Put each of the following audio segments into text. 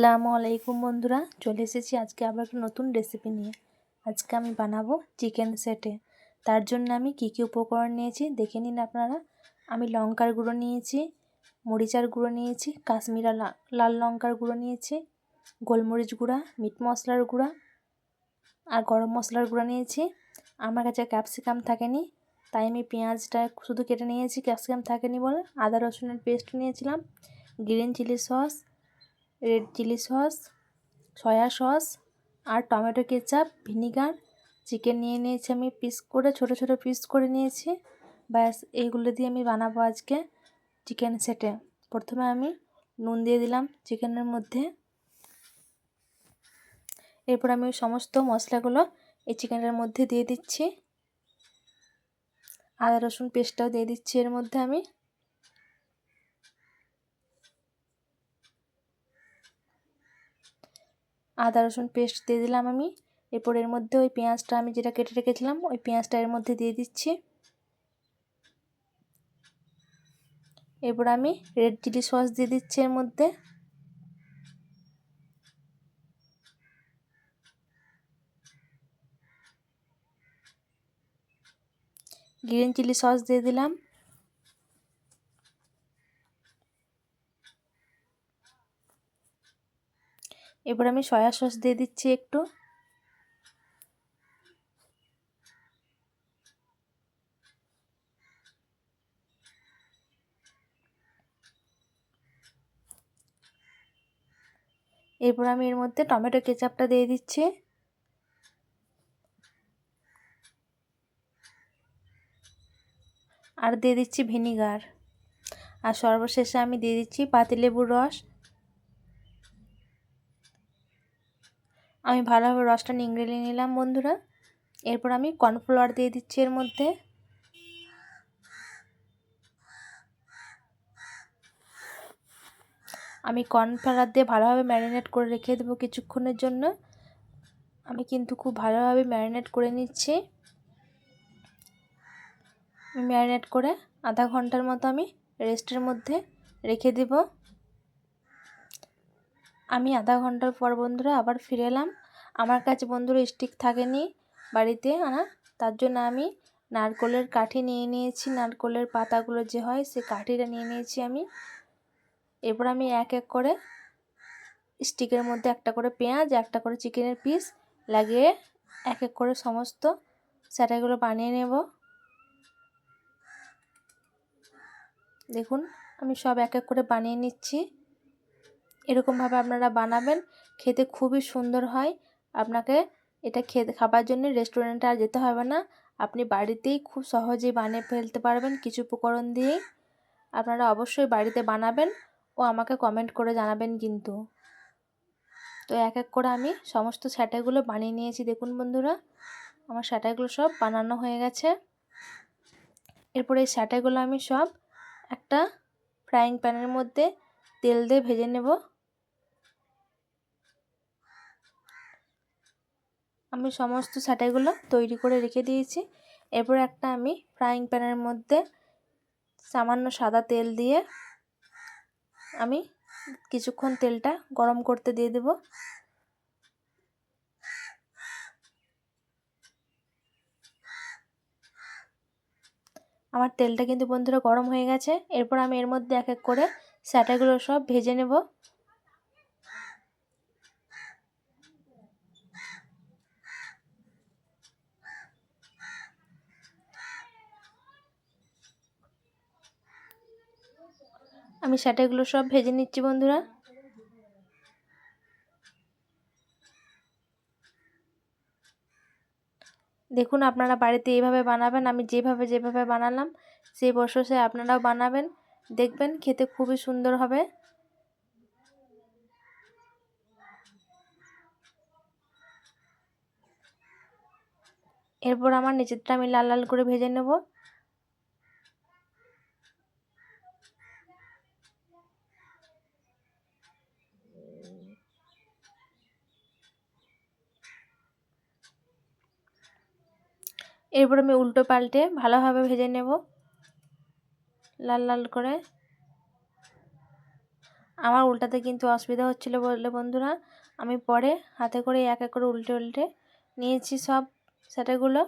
আসসালামু আলাইকুম বন্ধুরা, চলে এসেছি আজকে আবার একটা নতুন রেসিপি নিয়ে। আজকে আমি বানাবো চিকেন সেটে তার জন্য আমি কি কি উপকরণ নিয়েছি দেখে নিন আপনারা। আমি লঙ্কার গুঁড়ো নিয়েছি, মরিচার গুঁড়ো নিয়েছি, কাশ্মীরা লাল লঙ্কার গুঁড়ো নিয়েছি, গোলমরিচ গুঁড়া মিট মশলার গুঁড়া আর গরম মশলার গুঁড়া নিয়েছি। আমার কাছে ক্যাপসিকাম থাকেনি, তাই আমি পেঁয়াজটা শুধু কেটে নিয়েছি ক্যাপসিকাম থাকেনি বলে। আদা রসুনের পেস্ট নিয়েছিলাম green chilli sauce red chilli sauce, soya sauce আর টমেটো কেচাপ, ভিনিগার। চিকেন নিয়ে নিয়েছি আমি পিস করে, ছোট ছোট পিস করে নিয়েছি। ব্যাস, এইগুলো দিয়ে আমি বানাবো আজকে চিকেন সেটে প্রথমে আমি নুন দিয়ে দিলাম চিকেনের মধ্যে। এরপর আমি সমস্ত মশলাগুলো এই চিকেনের মধ্যে দিয়ে দিচ্ছি। আদা, রসুন পেস্টটাও দিয়ে দিচ্ছি এর মধ্যে আমি। আদা, রসুন পেস্ট দিয়ে দিলাম আমি। এরপর এর মধ্যে ওই পেঁয়াজটা আমি যেটা কেটে রেখেছিলাম, ওই পেঁয়াজটা এর মধ্যে দিয়ে দিচ্ছি। এরপর আমি রেড চিলি সস দিয়ে দিচ্ছি এর মধ্যে। গ্রিন চিলি সস দিয়ে দিলাম। এবার আমি সয়া সস দিয়ে দিচ্ছি একটু। এরপর আমি এর মধ্যে টমেটো কেচাপটা দিয়ে দিচ্ছি। আর দিয়ে দিচ্ছি ভিনিগার। আর সর্বশেষে আমি দিয়ে দিচ্ছি পাতিলেবুর রস। আমি ভালোভাবে রসটা নিংড়ে নিলাম, বন্ধুরা। এরপর আমি কর্নফ্লাওয়ার দিয়ে দিচ্ছি এর মধ্যে। আমি কর্নফ্লাওয়ার দিয়ে ভালোভাবে ম্যারিনেট করে রেখে দেবো কিছুক্ষণের জন্য। আমি কিন্তু খুব ভালোভাবে ম্যারিনেট করে নিচ্ছি। ম্যারিনেট করে আধা ঘণ্টার মতো আমি রেস্টের মধ্যে রেখে দেব। আমি আধা ঘণ্টার পর বন্ধুরা আবার ফিরে এলাম। আমার কাছে বন্ধুরা স্টিক থাকেনি বাড়িতে আনা, তার জন্য আমি নারকলের কাঠি নিয়ে নিয়েছি। নারকলের পাতাগুলো যে হয় সে কাঠিটা নিয়ে নিয়েছি আমি। এরপর আমি এক এক করে স্টিকের মধ্যে একটা করে পেঁয়াজ, একটা করে চিকেনের পিস লাগিয়ে এক এক করে সমস্ত স্যাটাইগুলো বানিয়ে নেব। দেখুন, আমি সব এক এক করে বানিয়ে নিচ্ছি। এরকমভাবে আপনারা বানাবেন, খেতে খুবই সুন্দর হয়। আপনাকে এটা খেতে, খাবার জন্য রেস্টুরেন্টে আর যেতে হবে না। আপনি বাড়িতেই খুব সহজেই বানিয়ে ফেলতে পারবেন কিছু উপকরণ দিয়েই। আপনারা অবশ্যই বাড়িতে বানাবেন ও আমাকে কমেন্ট করে জানাবেন কিন্তু। তো এক এক করে আমি সমস্ত স্যাটাইগুলো বানিয়ে নিয়েছি। দেখুন বন্ধুরা, আমার স্যাটাইগুলো সব বানানো হয়ে গেছে। এরপরে এই স্যাটাইগুলো আমি সব একটা ফ্রাইং প্যানের মধ্যে তেল দিয়ে ভেজে নেব। আমি সমস্ত স্যাটাইগুলো তৈরি করে রেখে দিয়েছি। এরপর একটা আমি ফ্রাইং প্যানের মধ্যে সামান্য সাদা তেল দিয়ে আমি কিছুক্ষণ তেলটা গরম করতে দিয়ে দেব। আমার তেলটা কিন্তু বন্ধুরা গরম হয়ে গেছে। এরপর আমি এর মধ্যে এক এক করে স্যাটাগুলো সব ভেজে নেব। আমি স্যাটাগুলো সব ভেজে নিচ্ছি, বন্ধুরা। দেখুন, আপনারা বাড়িতে এইভাবে বানাবেন, আমি যেভাবে যেভাবে বানালাম সেই বসে আপনারাও বানাবেন, দেখবেন খেতে খুবই সুন্দর হবে। এরপর আমার নিচেরটা আমি লাল লাল করে ভেজে নেব। এরপর আমি উল্টো পাল্টে ভালোভাবে ভেজে নেব। লাল লাল করে। আমার উল্টাতে কিন্তু অসুবিধা হচ্ছিল বললে বন্ধুরা, আমি পরে হাতে করে এক এক করে উল্টে উল্টে নিয়েছি সব স্যাটারগুলো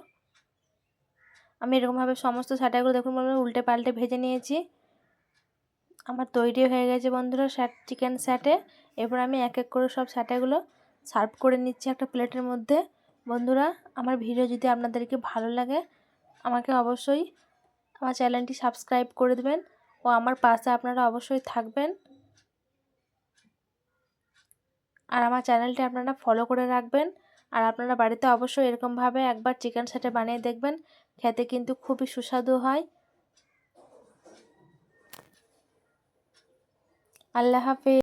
আমি এরকমভাবে সমস্ত স্যাটারগুলো দেখুন উল্টে পাল্টে ভেজে নিয়েছি। আমার তৈরি হয়ে গেছে বন্ধুরা স্যাট, চিকেন স্যাটে। এরপর আমি এক এক করে সব স্যাটারগুলো সার্ভ করে নিচ্ছি একটা প্লেটের মধ্যে। বন্ধুরা, আমার ভিডিও যদি আপনাদেরকে ভালো লাগে, আমাকে অবশ্যই আমার চ্যানেলটি সাবস্ক্রাইব করে দেবেন ও আমার পাশে আপনারা অবশ্যই থাকবেন। আর আমার চ্যানেলটি আপনারা ফলো করে রাখবেন। আর আপনারা বাড়িতে অবশ্যই এরকমভাবে একবার চিকেন স্যাটে বানিয়ে দেখবেন, খেতে কিন্তু খুবই সুস্বাদু হয়। আল্লাহ হাফিজ।